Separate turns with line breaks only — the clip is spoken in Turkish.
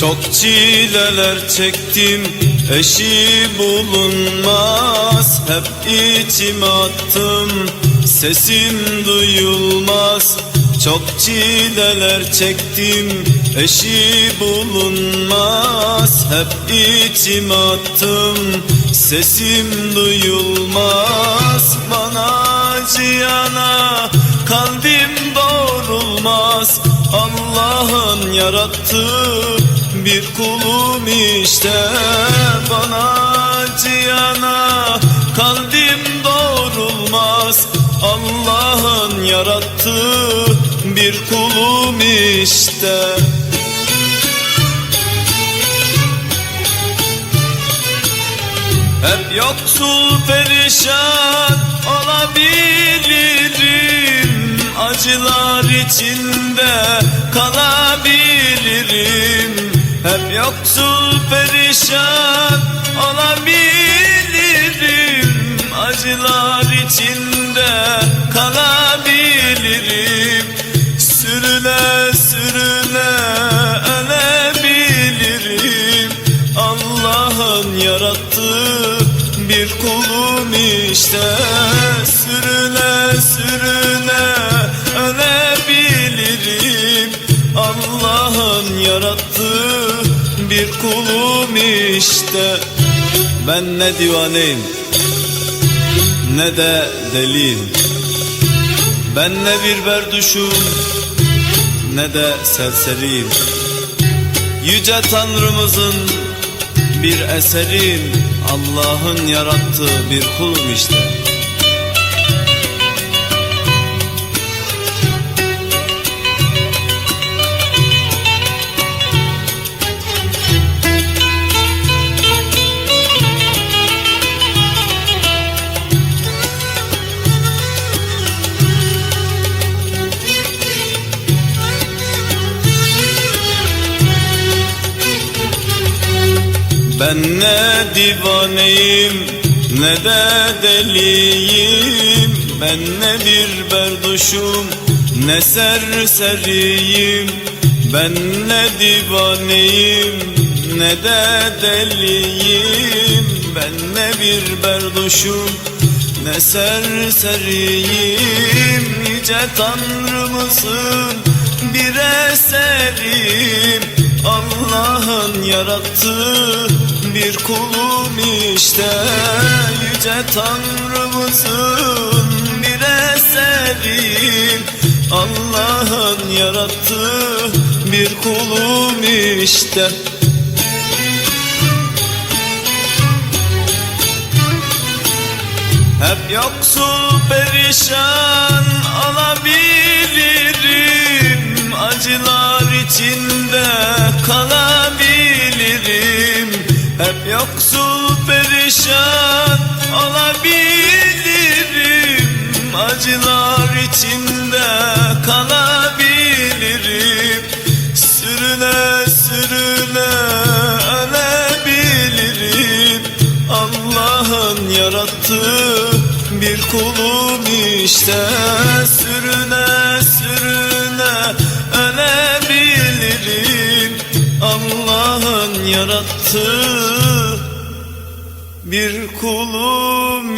Çok çileler çektim eşi bulunmaz. Hep içime attım sesim duyulmaz. Çok çileler çektim eşi bulunmaz. Hep içime attım sesim duyulmaz. Bana acıyana kalbim doğrulmaz. Allah'ın yarattığı bir kulum işte Bana acıyana kalbim doğrulmaz. Allah'ın yarattığı bir kulum işte. Hep yoksul perişan olabilirim. Acılar içinde kalabilirim Hep yoksul perişan olabilirim. Acılar içinde kalabilirim. Sürüne sürüne ölebilirim. Allah'ın yarattığı bir kulum işte. Sürüne sürüne kulum işte. Ben ne divaneyim ne de deliyim. Ben ne bir berduşum ne de serseriyim. Yüce Tanrımızın bir eseriyim. Allah'ın yarattığı bir kulum işte Ben ne divaneyim ne de deliyim. Ben ne bir berduşum ne serseriyim. Ben ne divaneyim ne de deliyim. Ben ne bir berduşum ne serseriyim. Yüce Tanrımızın bir eseriyim Allah'ın yarattığı bir kulum işte Yüce Tanrımızın bir eseriyim Allah'ın yarattığı bir kulum işte. Hep yoksul perişan olabilirim Acılar içinde perişan olabilirim Acılar içinde kalabilirim. Sürüne sürüne ölebilirim. Allah'ın yarattığı bir kulum işte. Sürüne sürüne ölebilirim. Allah'ın yarattığı bir kulum